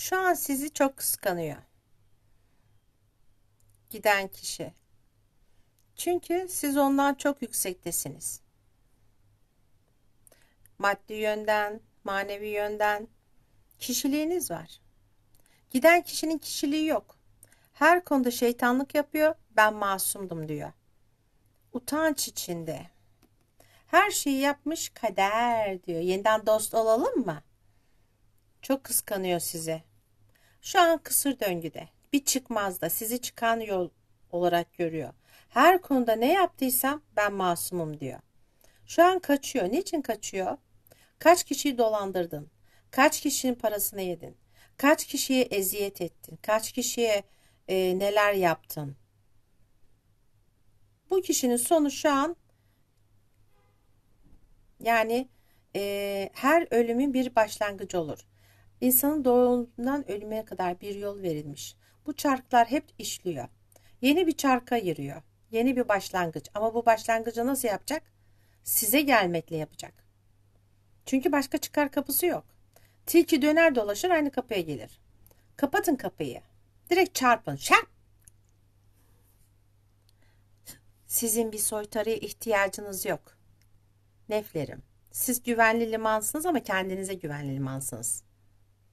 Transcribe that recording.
Şu an sizi çok kıskanıyor. Giden kişi. Çünkü siz ondan çok yüksektesiniz. Maddi yönden, manevi yönden kişiliğiniz var. Giden kişinin kişiliği yok. Her konuda şeytanlık yapıyor. Ben masumdum diyor. Utanç içinde. Her şeyi yapmış kader diyor. Yeniden dost olalım mı? Çok kıskanıyor sizi. Şu an kısır döngüde. Bir çıkmazda sizi çıkan yol olarak görüyor. Her konuda ne yaptıysam ben masumum diyor. Şu an kaçıyor. Niçin kaçıyor? Kaç kişiyi dolandırdın? Kaç kişinin parasını yedin? Kaç kişiye eziyet ettin? Kaç kişiye e, neler yaptın? Bu kişinin sonu şu an yani e, her ölümün bir başlangıcı olur. İnsanın doğumundan ölümüne kadar bir yol verilmiş. Bu çarklar hep işliyor. Yeni bir çarka giriyor. Yeni bir başlangıç. Ama bu başlangıcı nasıl yapacak? Size gelmekle yapacak. Çünkü başka çıkar kapısı yok. Tilki döner dolaşır aynı kapıya gelir. Kapatın kapıyı. Direkt çarpın. Şak! Sizin bir soytarıya ihtiyacınız yok. Neflerim. Siz güvenli limansınız ama kendinize güvenli limansınız.